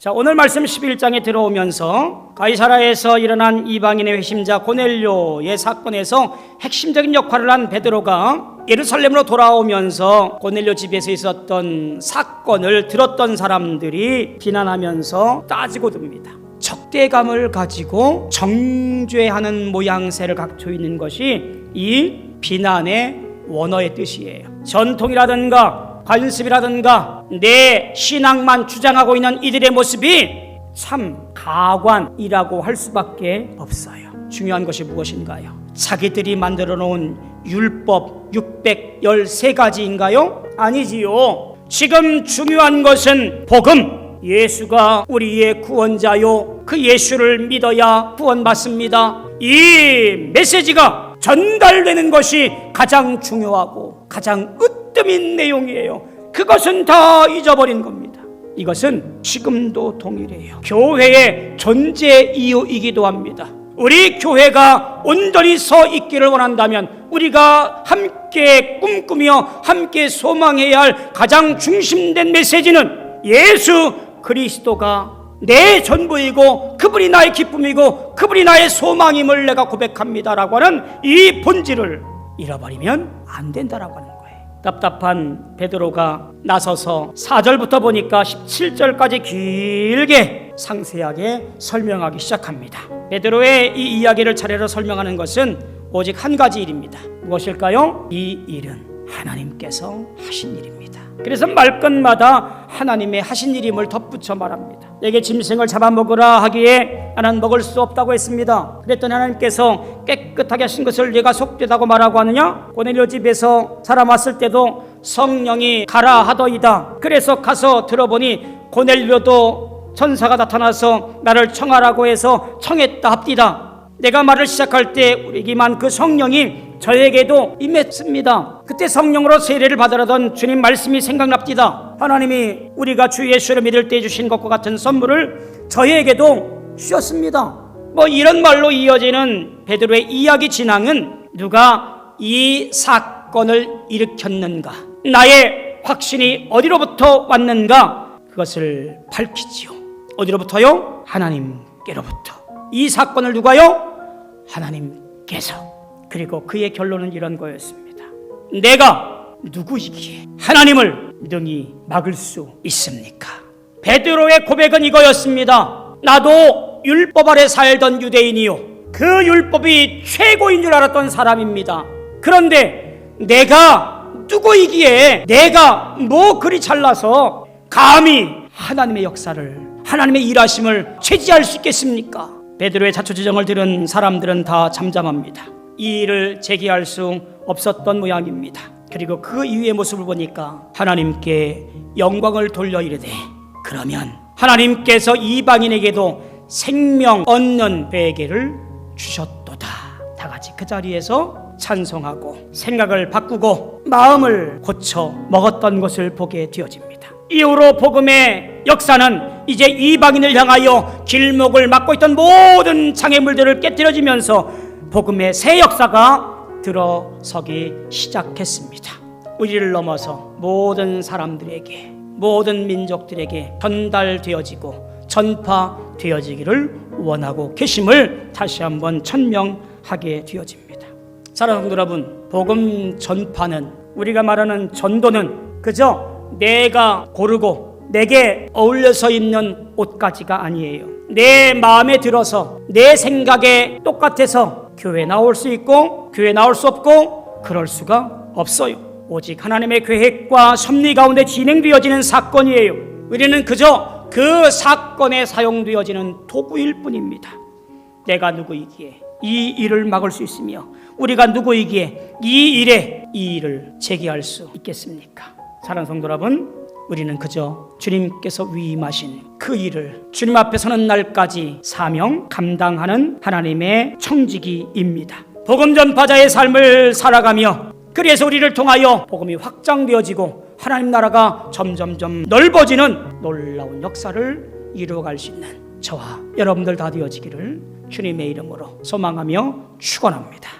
자, 오늘 말씀 11장에 들어오면서 가이사라에서 일어난 이방인의 회심자 고넬료의 사건에서 핵심적인 역할을 한 베드로가 예루살렘으로 돌아오면서 고넬료 집에서 있었던 사건을 들었던 사람들이 비난하면서 따지고 듭니다. 적대감을 가지고 정죄하는 모양새를 갖추고 있는 것이 이 비난의 원어의 뜻이에요. 전통이라든가 관습이라든가 내 신앙만 주장하고 있는 이들의 모습이 참 가관이라고 할 수밖에 없어요. 중요한 것이 무엇인가요? 자기들이 만들어 놓은 율법 613가지인가요? 아니지요. 지금 중요한 것은 복음. 예수가 우리의 구원자요. 그 예수를 믿어야 구원받습니다. 이 메시지가 전달되는 것이 가장 중요하고 가장 으 뜸인 내용이에요. 그것은 다 잊어버린 겁니다. 이것은 지금도 동일해요. 교회의 존재 이유이기도 합니다. 우리 교회가 온전히 서 있기를 원한다면 우리가 함께 꿈꾸며 함께 소망해야 할 가장 중심된 메시지는 예수 그리스도가 내 전부이고 그분이 나의 기쁨이고 그분이 나의 소망임을 내가 고백합니다라고 하는 이 본질을 잃어버리면 안 된다라고 하는 거예요. 답답한 베드로가 나서서 4절부터 보니까 17절까지 길게 상세하게 설명하기 시작합니다. 베드로의 이 이야기를 차례로 설명하는 것은 오직 한 가지 일입니다. 무엇일까요? 이 일은 하나님께서 하신 일입니다. 그래서 말끝마다 하나님의 하신 일임을 덧붙여 말합니다. 내게 짐승을 잡아먹으라 하기에 나는 먹을 수 없다고 했습니다. 그랬더니 하나님께서 깨끗하게 하신 것을 네가 속되다고 말하고 하느냐? 고넬료 집에서 사람 왔을 때도 성령이 가라 하더이다. 그래서 가서 들어보니 고넬료도 천사가 나타나서 나를 청하라고 해서 청했다 합디다. 내가 말을 시작할 때 우리기만 그 성령이 저에게도 임했습니다. 그때 성령으로 세례를 받으라던 주님 말씀이 생각납디다. 하나님이 우리가 주 예수를 믿을 때 주신 것과 같은 선물을 저에게도 주셨습니다. 뭐 이런 말로 이어지는 베드로의 이야기 진앙은 누가 이 사건을 일으켰는가? 나의 확신이 어디로부터 왔는가? 그것을 밝히지요. 어디로부터요? 하나님께로부터. 이 사건을 누가요? 하나님께서. 그리고 그의 결론은 이런 거였습니다. 내가 누구이기에 하나님을 능히 막을 수 있습니까? 베드로의 고백은 이거였습니다. 나도 율법 아래 살던 유대인이요. 그 율법이 최고인 줄 알았던 사람입니다. 그런데 내가 누구이기에 내가 뭐 그리 잘나서 감히 하나님의 역사를 하나님의 일하심을 체지할 수 있겠습니까? 베드로의 자초지정을 들은 사람들은 다 잠잠합니다. 이 일을 제기할 수 없었던 모양입니다. 그리고 그 이후의 모습을 보니까 하나님께 영광을 돌려 이르되 그러면 하나님께서 이방인에게도 생명 얻는 베개를 주셨도다. 다 같이 그 자리에서 찬송하고 생각을 바꾸고 마음을 고쳐 먹었던 것을 보게 되어집니다. 이후로 복음의 역사는 이제 이방인을 향하여 길목을 막고 있던 모든 장애물들을 깨뜨려지면서 복음의 새 역사가 들어서기 시작했습니다. 우리를 넘어서 모든 사람들에게 모든 민족들에게 전달되어지고 전파되어지기를 원하고 계심을 다시 한번 천명하게 되어집니다. 사랑하는 성도 여러분, 복음 전파는 우리가 말하는 전도는 그저 내가 고르고 내게 어울려서 입는 옷가지가 아니에요. 내 마음에 들어서 내 생각에 똑같아서 교회 나올 수 있고 교회 나올 수 없고 그럴 수가 없어요. 오직 하나님의 계획과 섭리 가운데 진행되어지는 사건이에요. 우리는 그저 그 사건에 사용되어지는 도구일 뿐입니다. 내가 누구이기에 이 일을 막을 수 있으며 우리가 누구이기에 이 일에 이 일을 제기할 수 있겠습니까? 사랑하는 성도 여러분, 우리는 그저 주님께서 위임하신 그 일을 주님 앞에 서는 날까지 사명 감당하는 하나님의 청지기입니다. 복음 전파자의 삶을 살아가며 그래서 우리를 통하여 복음이 확장되어지고 하나님 나라가 점점점 넓어지는 놀라운 역사를 이루어갈 수 있는 저와 여러분들 다 되어지기를 주님의 이름으로 소망하며 축원합니다.